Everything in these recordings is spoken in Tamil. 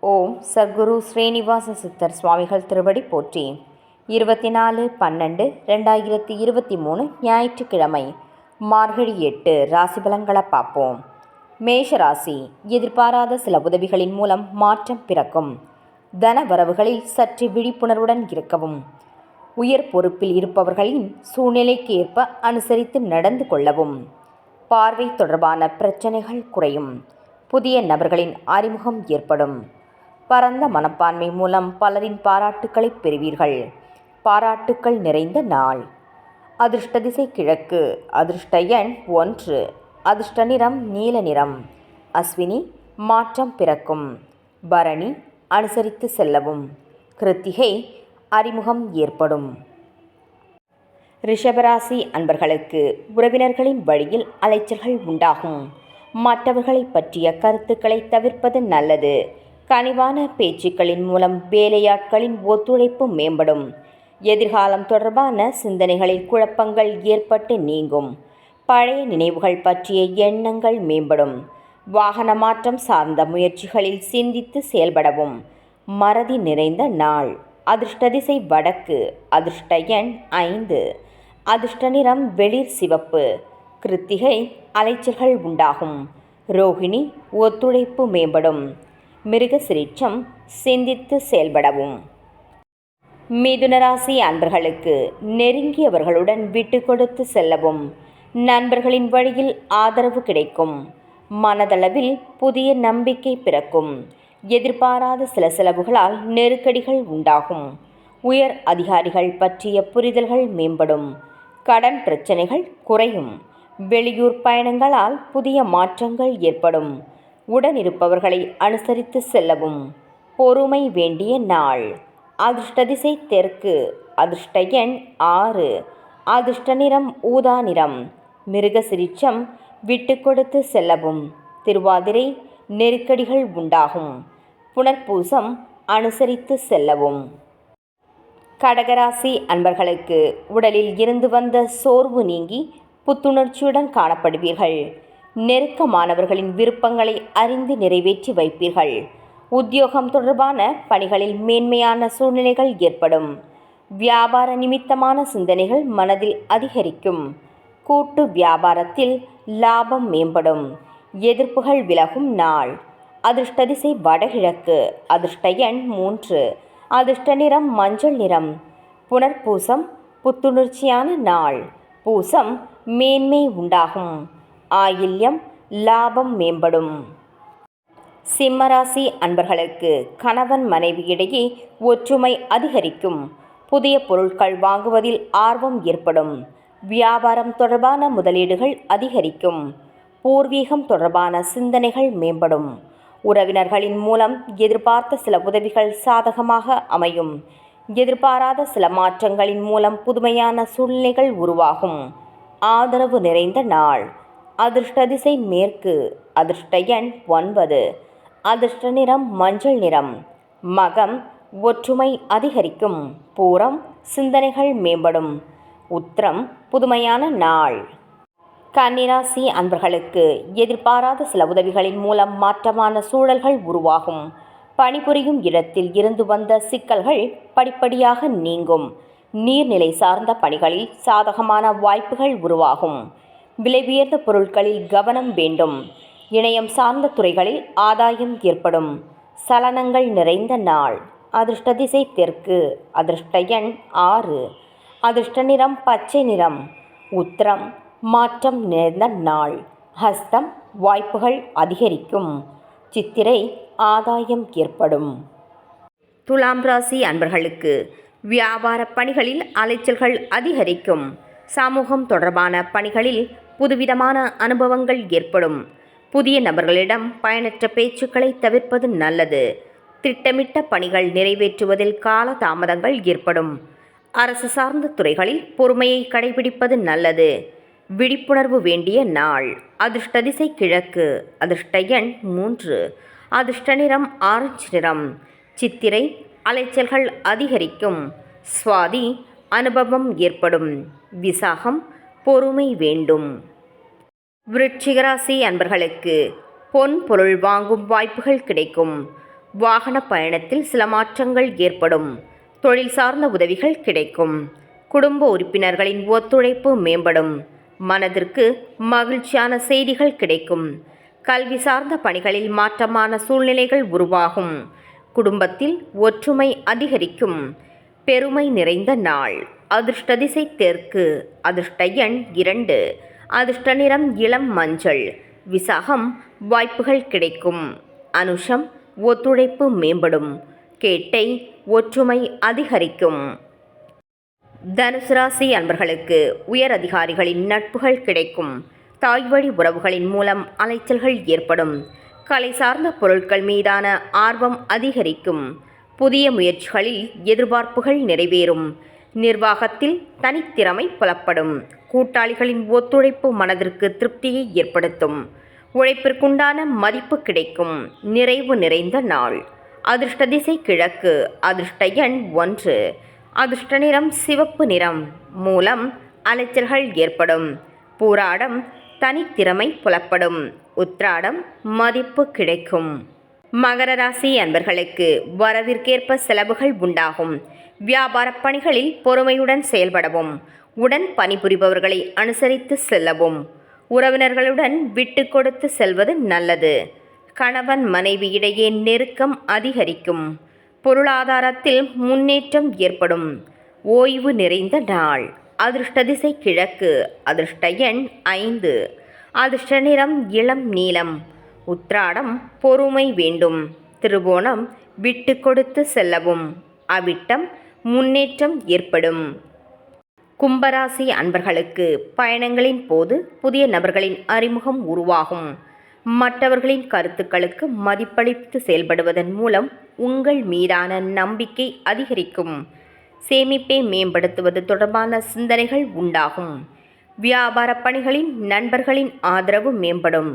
ஓம் சத்குரு ஸ்ரீனிவாச சித்தர் சுவாமிகள் திருவடி போற்றி. இருபத்தி நாலு பன்னெண்டு ரெண்டாயிரத்தி இருபத்தி மூணு ஞாயிற்றுக்கிழமை. மார்கழி எட்டு ராசி பலன்களை பார்ப்போம். மேஷ ராசி எதிர்பாராத சில உதவிகளின் மூலம் மாற்றம் பிறக்கும். தன வரவுகளில் சற்று விழிப்புணர்வுடன் இருக்கவும். உயர் பொறுப்பில் இருப்பவர்களின் சூழ்நிலைக்கு ஏற்ப அனுசரித்து நடந்து கொள்ளவும். பார்வை தொடர்பான பிரச்சனைகள் குறையும். புதிய நபர்களின் அறிமுகம் ஏற்படும். பரந்த மனப்பான்மை மூலம் பலரின் பாராட்டுக்களை பெறுவீர்கள். பாராட்டுக்கள் நிறைந்த நாள். அதிர்ஷ்ட திசை கிழக்கு. அதிர்ஷ்ட எண் ஒன்று. அதிர்ஷ்ட நிறம் நீல நிறம். அஸ்வினி மாற்றம் பிறக்கும். பரணி அனுசரித்து செல்லவும். கிருத்திகை அறிமுகம் ஏற்படும். ரிஷபராசி அன்பர்களுக்கு உறவினர்களின் வழியில் அலைச்சல்கள் உண்டாகும். மற்றவர்களை பற்றிய கருத்துக்களை தவிர்ப்பது நல்லது. கனிவான பேச்சுக்களின் மூலம் வேலையாட்களின் ஒத்துழைப்பு மேம்படும். எதிர்காலம் தொடர்பான சிந்தனைகளில் குழப்பங்கள் ஏற்பட்டு நீங்கும். பழைய நினைவுகள் பற்றிய எண்ணங்கள் மேம்படும். வாகன மாற்றம் சார்ந்த முயற்சிகளில் சிந்தித்து செயல்படவும். மறதி நிறைந்த நாள். அதிர்ஷ்ட திசை வடக்கு. அதிர்ஷ்ட எண் ஐந்து. அதிர்ஷ்ட நிறம் வெளிர் சிவப்பு. கிருத்திகை அலைச்சல்கள் உண்டாகும். ரோகிணி ஒத்துழைப்பு மேம்படும். மிருகசிரிச்சம் சிந்தித்து செயல்படவும். மிதுனராசி அன்பர்களுக்கு நெருங்கியவர்களுடன் விட்டு கொடுத்து செல்லவும். நண்பர்களின் வழியில் ஆதரவு கிடைக்கும். மனதளவில் புதிய நம்பிக்கை பிறக்கும். எதிர்பாராத சில செலவுகளால் நெருக்கடிகள் உண்டாகும். உயர் அதிகாரிகள் பற்றிய புரிதல்கள் மேம்படும். கடன் பிரச்சனைகள் குறையும். வெளியூர் பயணங்களால் புதிய மாற்றங்கள் ஏற்படும். உடனிருப்பவர்களை அனுசரித்து செல்லவும். பொறுமை வேண்டிய நாள். அதிர்ஷ்ட திசை தெற்கு. அதிர்ஷ்ட எண் ஆறு. அதிர்ஷ்ட நிறம் ஊதா நிறம். மிருகசிரிச்சம் விட்டு கொடுத்து செல்லவும். திருவாதிரை நெருக்கடிகள் உண்டாகும். புனர்பூசம் அனுசரித்து செல்லவும். கடகராசி அன்பர்களுக்கு உடலில் இருந்து வந்த சோர்வு நீங்கி புத்துணர்ச்சியுடன் காணப்படுவீர்கள். நெருக்கமானவர்களின் விருப்பங்களை அறிந்து நிறைவேற்றி வைப்பீர்கள். உத்தியோகம் தொடர்பான பணிகளில் மேன்மையான சூழ்நிலைகள் ஏற்படும். வியாபார நிமித்தமான சிந்தனைகள் மனதில் அதிகரிக்கும். கூட்டு வியாபாரத்தில் லாபம் மேம்படும். எதிர்ப்புகள் விலகும் நாள். அதிர்ஷ்ட திசை வடகிழக்கு. அதிர்ஷ்ட எண் மூன்று. அதிர்ஷ்ட நிறம் மஞ்சள் நிறம். புனர்பூசம் புத்துணர்ச்சியான நாள். பூசம் மேன்மை உண்டாகும். ஆயில்யம் லாபம் மேம்படும். சிம்மராசி அன்பர்களுக்கு கணவன் மனைவியிடையே ஒற்றுமை அதிகரிக்கும். புதிய பொருட்கள் வாங்குவதில் ஆர்வம் ஏற்படும். வியாபாரம் தொடர்பான முதலீடுகள் அதிகரிக்கும். பூர்வீகம் தொடர்பான சிந்தனைகள் மேம்படும். உறவினர்களின் மூலம் எதிர்பார்த்த சில உதவிகள் சாதகமாக அமையும். எதிர்பாராத சில மாற்றங்களின் மூலம் புதுமையான சூழ்நிலைகள் உருவாகும். ஆதரவு நிறைந்த நாள். அதிர்ஷ்ட திசை மேற்கு அதிர்ஷ்ட எண் ஒன்பது. அதிர்ஷ்ட நிறம் மஞ்சள் நிறம். மகம் ஒற்றுமை அதிகரிக்கும். பூரம் சிந்தனைகள் மேம்படும். உத்திரம் புதுமையான நாள். கன்னிராசி அன்பர்களுக்கு எதிர்பாராத சில உதவிகளின் மூலம் மாற்றமான சூழல்கள் உருவாகும். பணிபுரியும் இடத்தில் இருந்து வந்த சிக்கல்கள் படிப்படியாக நீங்கும். நீர்நிலை சார்ந்த பணிகளில் சாதகமான வாய்ப்புகள் உருவாகும். விலை உயர்ந்த பொருட்களில் கவனம் வேண்டும். இணையம் சார்ந்த துறைகளில் ஆதாயம் ஏற்படும். சலனங்கள் நிறைந்த நாள். அதிர்ஷ்ட திசை தெற்கு. அதிர்ஷ்ட எண் ஆறு. அதிர்ஷ்ட நிறம் பச்சை நிறம். உத்திரம் மாற்றம் நிறைந்த நாள். ஹஸ்தம் வாய்ப்புகள் அதிகரிக்கும். சித்திரை ஆதாயம் ஏற்படும். துலாம் ராசி அன்பர்களுக்கு வியாபார பணிகளில் அலைச்சல்கள் அதிகரிக்கும். சமூகம் தொடர்பான பணிகளில் புதுவிதமான அனுபவங்கள் ஏற்படும். புதிய நபர்களிடம் பயனற்ற பேச்சுக்களை தவிர்ப்பது நல்லது. திட்டமிட்ட பணிகள் நிறைவேற்றுவதில் கால தாமதங்கள் ஏற்படும். அரசு சார்ந்த துறைகளில் பொறுமையை கடைபிடிப்பது நல்லது. விழிப்புணர்வு வேண்டிய நாள். அதிர்ஷ்ட திசை கிழக்கு. அதிர்ஷ்ட எண் மூன்று. அதிர்ஷ்ட நிறம் ஆரஞ்சு நிறம். சித்திரை அலைச்சல்கள் அதிகரிக்கும். சுவாதி அனுபவம் ஏற்படும். விசாகம் பொறுமை வேண்டும். விருட்சிகராசி அன்பர்களுக்கு பொன் பொருள் வாங்கும் வாய்ப்புகள் கிடைக்கும். வாகன பயணத்தில் சில மாற்றங்கள் ஏற்படும். தொழில் சார்ந்த உதவிகள் கிடைக்கும். குடும்ப உறுப்பினர்களின் ஒத்துழைப்பு மேம்படும். மனதிற்கு மகிழ்ச்சியான செய்திகள் கிடைக்கும். கல்வி சார்ந்த பணிகளில் மாற்றமான சூழ்நிலைகள் உருவாகும். குடும்பத்தில் ஒற்றுமை அதிகரிக்கும். பெருமை நிறைந்த நாள். அதிர்ஷ்ட திசை தெற்கு. அதிர்ஷ்ட எண் இரண்டு. அதிர்ஷ்ட நிறம் இளம் மஞ்சள். விசாகம் வாய்ப்புகள் கிடைக்கும். அனுஷம் ஒத்துழைப்பு மேம்படும். கேட்டை ஒற்றுமை அதிகரிக்கும். தனுசு ராசி அன்பர்களுக்கு உயர் அதிகாரிகளின் நட்புகள் கிடைக்கும். தாய்வழி உறவுகளின் மூலம் அலைச்சல்கள் ஏற்படும். கலை சார்ந்த பொருட்கள் மீதான ஆர்வம் அதிகரிக்கும். புதிய முயற்சிகளில் எதிர்பார்ப்புகள் நிறைவேறும். நிர்வாகத்தில் தனித்திறமை புலப்படும். கூட்டாளிகளின் ஒத்துழைப்பு மனதிற்கு திருப்தியை ஏற்படுத்தும். உழைப்பிற்குண்டான மதிப்பு கிடைக்கும். நிறைவு நிறைந்த நாள். அதிர்ஷ்ட திசை கிழக்கு. அதிர்ஷ்ட எண் ஒன்று. அதிர்ஷ்ட நிறம் சிவப்பு நிறம். மூலம் அலைச்சல்கள் ஏற்படும். பூராடம் தனித்திறமை புலப்படும். உத்ராடம் மதிப்பு கிடைக்கும். மகர ராசி அன்பர்களுக்கு வரவிற்கேற்ப செலவுகள் உண்டாகும். வியாபார பணிகளில் பொறுமையுடன் செயல்படவும் உடன் பணிபுரிபவர்களை அனுசரித்து செல்லவும் உறவினர்களுடன் விட்டு கொடுத்து செல்வது நல்லது. கணவன் மனைவியிடையே நெருக்கம் அதிகரிக்கும். பொருளாதாரத்தில் முன்னேற்றம் ஏற்படும். ஓய்வு நிறைந்த நாள். அதிர்ஷ்ட திசை கிழக்கு. அதிர்ஷ்ட எண் ஐந்து. அதிர்ஷ்ட நிறம் இளம் நீலம் உத்ராடம் பொறுமை வேண்டும். திருவோணம் விட்டு கொடுத்து செல்லவும். அவிட்டம் முன்னேற்றம் ஏற்படும். கும்பராசி அன்பர்களுக்கு பயணங்களின் போது புதிய நபர்களின் அறிமுகம் உருவாகும். மற்றவர்களின் கருத்துக்களுக்கு மதிப்பளித்து செயல்படுவதன் மூலம் உங்கள் மீதான நம்பிக்கை அதிகரிக்கும். சேமிப்பை மேம்படுத்துவது தொடர்பான சிந்தனைகள் உண்டாகும். வியாபார பணிகளின் நண்பர்களின் ஆதரவு மேம்படும்.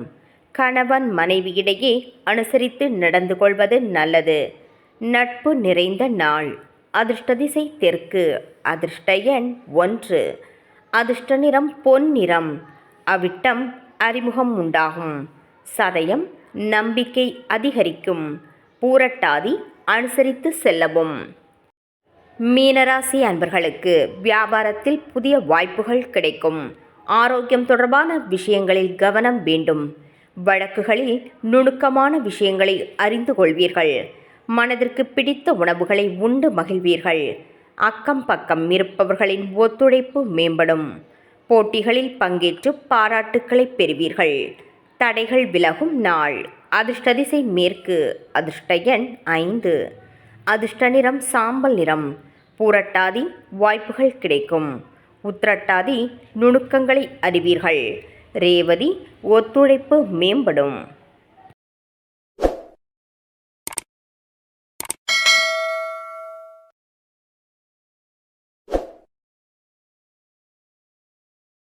கணவன் மனைவியிடையே அனுசரித்து நடந்து கொள்வது நல்லது. நட்பு நிறைந்த நாள். அதிர்ஷ்ட திசை தெற்கு. அதிர்ஷ்ட எண் ஒன்று. அதிர்ஷ்ட நிறம் பொன் நிறம். அவிட்டம் அறிமுகம் உண்டாகும். சதயம் நம்பிக்கை அதிகரிக்கும். பூரட்டாதி அனுசரித்து செல்லவும். மீனராசி அன்பர்களுக்கு வியாபாரத்தில் புதிய வாய்ப்புகள் கிடைக்கும். ஆரோக்கியம் தொடர்பான விஷயங்களில் கவனம் வேண்டும். வழக்குகளில் நுணுக்கமான விஷயங்களை அறிந்து கொள்வீர்கள். மனதிற்கு பிடித்த உணவுகளை உண்டு மகிழ்வீர்கள். அக்கம் பக்கம் இருப்பவர்களின் ஒத்துழைப்பு மேம்படும். போட்டிகளில் பங்கேற்று பாராட்டுக்களை பெறுவீர்கள். தடைகள் விலகும் நாள். அதிர்ஷ்ட திசை மேற்கு. அதிர்ஷ்ட எண் ஐந்து. அதிர்ஷ்ட நிறம் சாம்பல் நிறம். பூரட்டாதி வாய்ப்புகள் கிடைக்கும். உத்திரட்டாதி நுணுக்கங்களை அறிவீர்கள். ரேவதி ஒத்துழைப்பு மேம்படும்.